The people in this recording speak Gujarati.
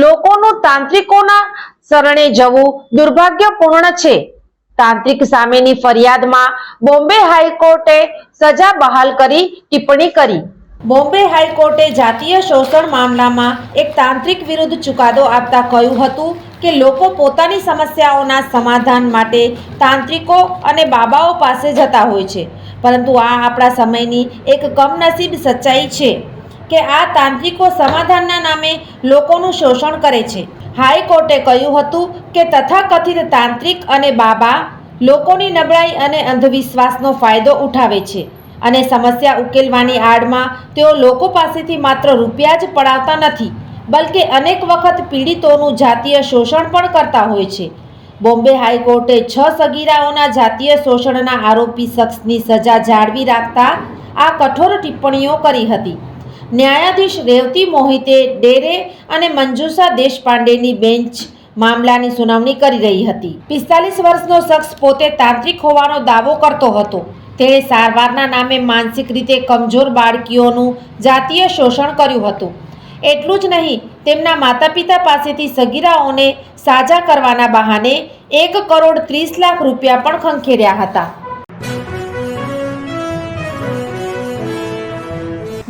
લોકોનું તાંત્રિકોના શરણે જવું દુર્ભાગ્યપૂર્ણ છે. તાંત્રિક સામેની ફરિયાદમાં બોમ્બે હાઈકોર્ટે સજા બહાલ કરી ટિપ્પણી કરી. બોમ્બે હાઈકોર્ટે જાતીય શોષણ મામલામાં એક તાંત્રિક વિરુદ્ધ ચુકાદો આપતા કહ્યું હતું કે લોકો પોતાની સમસ્યાઓના સમાધાન માટે તાંત્રિકો અને બાબાઓ પાસે જતા હોય છે. પરંતુ આ આપણા સમયની એક કમનસીબ સચ્ચાઈ છે. કે આ તાંત્રિકો સમાધાનના નામે લોકોનું શોષણ કરે છે. હાઈકોર્ટે કહ્યું હતું કે તથાકથિત તાંત્રિક અને બાબા લોકોની નબળાઈ અને અંધવિશ્વાસનો ફાયદો ઉઠાવે છે અને સમસ્યા ઉકેલવાની આડમાં તેઓ લોકો પાસેથી માત્ર રૂપિયા જ પડાવતા નથી, બલકે અનેક વખત પીડિતોનું જાતીય શોષણ પણ કરતા હોય છે. બોમ્બે હાઈકોર્ટે છ સગીરાઓના જાતીય શોષણના આરોપી શખ્સની સજા જાળવી રાખતા આ કઠોર ટિપ્પણીઓ કરી હતી. ન્યાયાધીશ રેવતી મોહિતે ડેરે અને મંજુષા દેશપાંડેની બેન્ચ મામલાની સુનાવણી કરી રહી હતી. પિસ્તાલીસ વર્ષનો શખ્સ પોતે તાંત્રિક હોવાનો દાવો કરતો હતો. તેણે સારવારના નામે માનસિક રીતે કમજોર બાળકીઓનું જાતીય શોષણ કર્યું હતું. એટલું જ નહીં, તેમના માતા પિતા પાસેથી સગીરાઓને સાજા કરવાના બહાને એક કરોડ ત્રીસ લાખ રૂપિયા પણ ખંખેર્યા હતા.